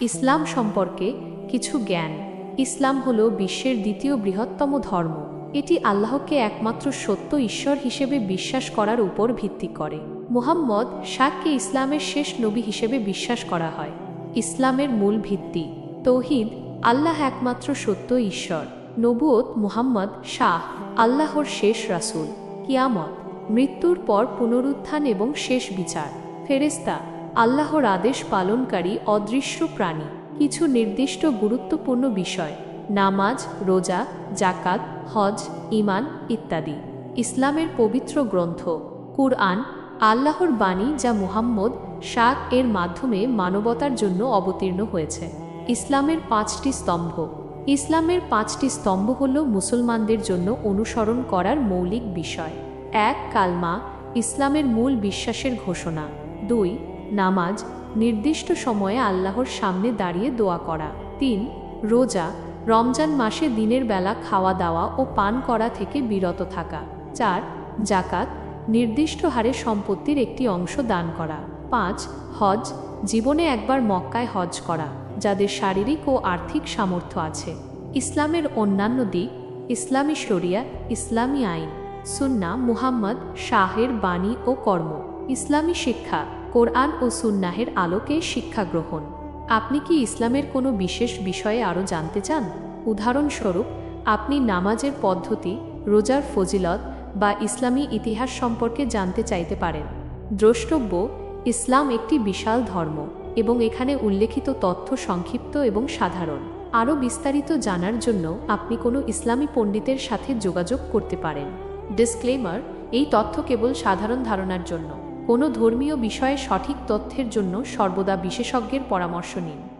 ইসলাম সম্পর্কে কিছু জ্ঞান। ইসলাম হল বিশ্বের দ্বিতীয় বৃহত্তম ধর্ম। এটি আল্লাহকে একমাত্র সত্য ঈশ্বর হিসেবে বিশ্বাস করার উপর ভিত্তি করে। মুহাম্মদ শাহকে ইসলামের শেষ নবী হিসেবে বিশ্বাস করা হয়। ইসলামের মূল ভিত্তি, তৌহিদ, আল্লাহ একমাত্র সত্য ঈশ্বর। নবুয়ত মুহাম্মদ শাহ, আল্লাহর শেষ রাসূল। কিয়ামত, মৃত্যুর পর পুনরুত্থান এবং শেষ বিচার। ফেরেস্তা আল্লাহর আদেশ পালনকারী অদৃশ্য প্রাণী। কিছু নির্দিষ্ট গুরুত্বপূর্ণ বিষয়, নামাজ, রোজা জাকাত হজ ইমান ইত্যাদি। ইসলামের পবিত্র গ্রন্থ, কুরআন, আল্লাহর বাণী যা মুহাম্মদ শাক এর মাধ্যমে মানবতার জন্য অবতীর্ণ হয়েছে। ইসলামের পাঁচটি স্তম্ভ। ইসলামের পাঁচটি স্তম্ভ হল মুসলমানদের জন্য অনুসরণ করার মৌলিক বিষয়। এক, কালমা, ইসলামের মূল বিশ্বাসের ঘোষণা। দুই নামাজ নির্দিষ্ট সময়ে আল্লাহর সামনে দাঁড়িয়ে দোয়া করা। তিন, রোজা, রমজান মাসে দিনের বেলা খাওয়া দাওয়া ও পান করা থেকে বিরত থাকা। চার জাকাত নির্দিষ্ট হারে সম্পত্তির একটি অংশ দান করা। পাঁচ, হজ, জীবনে একবার মক্কায় হজ করা, যাদের শারীরিক ও আর্থিক সামর্থ্য আছে। ইসলামের অন্যান্য দিক, ইসলামী শরিয়া, ইসলামী আইন সুন্না মুহাম্মদ, শাহের বাণী ও কর্ম। ইসলামী শিক্ষা কোরআন ও সুন্নাহের আলোকে শিক্ষা গ্রহণ। আপনি কি ইসলামের কোনো বিশেষ বিষয়ে আরও জানতে চান? উদাহরণস্বরূপ, আপনি নামাজের পদ্ধতি, রোজার ফজিলত বা ইসলামী ইতিহাস সম্পর্কে জানতে চাইতে পারেন। দ্রষ্টব্য, ইসলাম একটি বিশাল ধর্ম এবং এখানে উল্লেখিত তথ্য সংক্ষিপ্ত এবং সাধারণ। আরও বিস্তারিত জানার জন্য আপনি কোনো ইসলামী পণ্ডিতের সাথে যোগাযোগ করতে পারেন। ডিসক্লেমার, এই তথ্য কেবল সাধারণ ধারণার জন্য। কোনো ধর্মীয় বিষয়ে সঠিক তথ্যের জন্য সর্বদা বিশেষজ্ঞের পরামর্শ নিন।